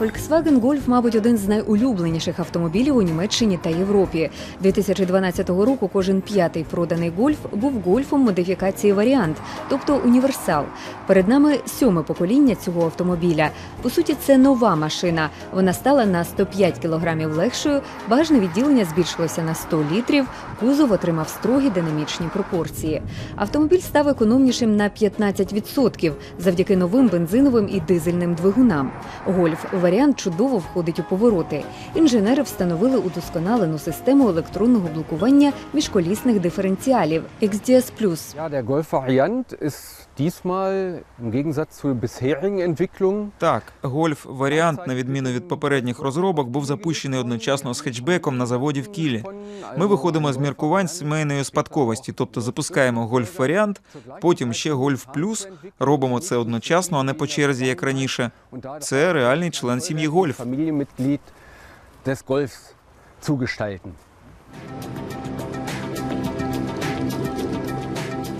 Volkswagen Golf, мабуть, один з найулюбленіших автомобілів у Німеччині та Європі. 2012 року кожен п'ятий проданий гольф був гольфом модифікації варіант, тобто універсал. Перед нами сьоме покоління цього автомобіля. По суті, це нова машина. Вона стала на 105 кілограмів легшою. Багажне відділення збільшилося на 100 літрів. Кузов отримав строгі динамічні пропорції. Автомобіль став економнішим на 15% завдяки новим бензиновим і дизельним двигунам. Гольф варіант чудово входить у повороти. Інженери встановили удосконалену систему електронного блокування міжколісних диференціалів XDS+. Ja, der Golf-Variant ist diesmal im Gegensatz zur bisherigen Entwicklung Так, гольф варіант, на відміну від попередніх розробок, був запущений одночасно з хетчбеком на заводі в Кілі. Ми виходимо з міркувань сімейної спадковості, тобто запускаємо гольф варіант, потім ще гольф плюс. Робимо це одночасно, а не по черзі, як раніше. Це реальний член сім'ї гольф.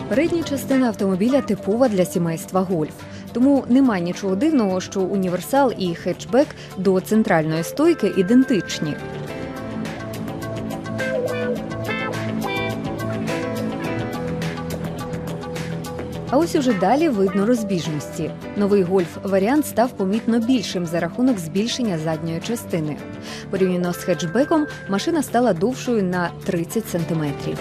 Передня частина автомобіля типова для сімейства гольф. Тому нема нічого дивного, що універсал і хетчбек до центральної стойки ідентичні. А ось уже далі видно розбіжності. Новий гольф варіант став помітно більшим за рахунок збільшення задньої частини. Порівняно з хеджбеком машина стала довшою на 30 сантиметрів.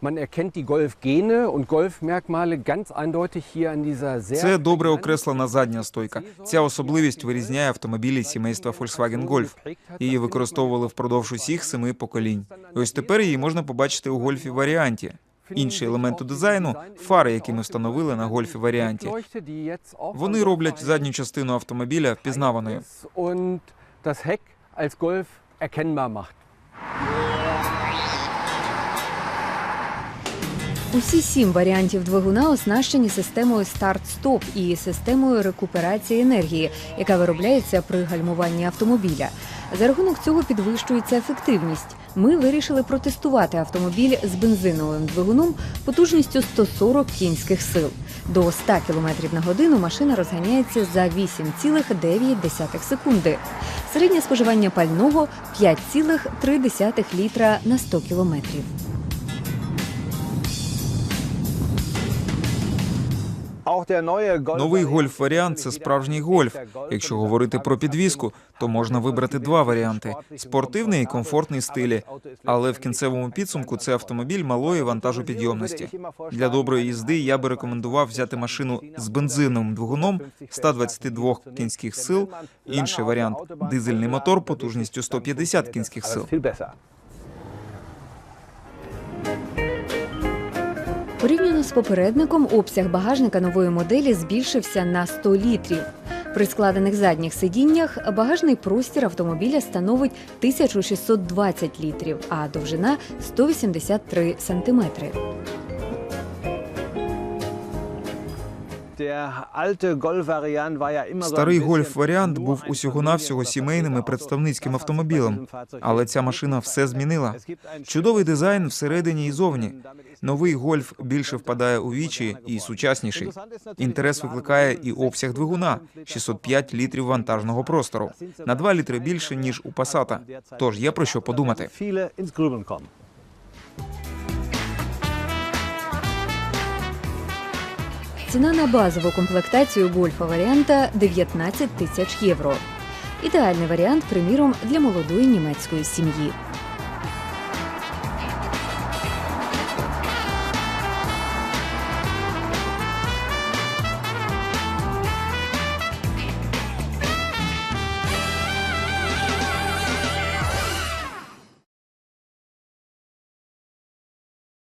Man erkennt die Golf-Gene und Golf-Merkmale ganz eindeutig hier an dieser sehr Це добре окреслена задня стойка. Ця особливість вирізняє автомобілі сімейства Volkswagen Golf. Її використовували впродовж усіх семи поколінь. І ось тепер її можна побачити у гольфі варіанті. Інший елемент у дизайну фари, які ми встановили на гольфі варіанті. Вони роблять задню частину автомобіля впізнаваною. erkennbar macht. Усі сім варіантів двигуна оснащені системою старт-стоп і системою рекуперації енергії, яка виробляється при гальмуванні автомобіля. За рахунок цього підвищується ефективність. Ми вирішили протестувати автомобіль з бензиновим двигуном потужністю 140 кінських сил. До 100 км на годину машина розганяється за 8,9 секунди. Середнє споживання пального 5,3 літра на 100 кілометрів. Новий гольф варіант це справжній гольф. Якщо говорити про підвіску, то можна вибрати два варіанти: спортивний і комфортний стилі. Але в кінцевому підсумку це автомобіль малої вантажопідйомності. Для доброї їзди я би рекомендував взяти машину з бензиновим двигуном 122 кінських сил. Інший варіант дизельний мотор потужністю 150 кінських сил. Порівняно з попередником, обсяг багажника нової моделі збільшився на 100 літрів. При складених задніх сидіннях багажний простір автомобіля становить 1620 літрів, а довжина 183 сантиметри. Старий гольф варіант був усього навсього сімейним і представницьким автомобілем. Але ця машина все змінила. Чудовий дизайн всередині і зовні. Новий гольф більше впадає у вічі і сучасніший. Інтерес викликає і обсяг двигуна 605 літрів вантажного простору на 2 літри більше ніж у Passat. Тож є про що подумати. Ціна на базову комплектацію гольфа варіанта 19 тисяч євро. Ідеальний варіант, приміром, для молодої німецької сім'ї.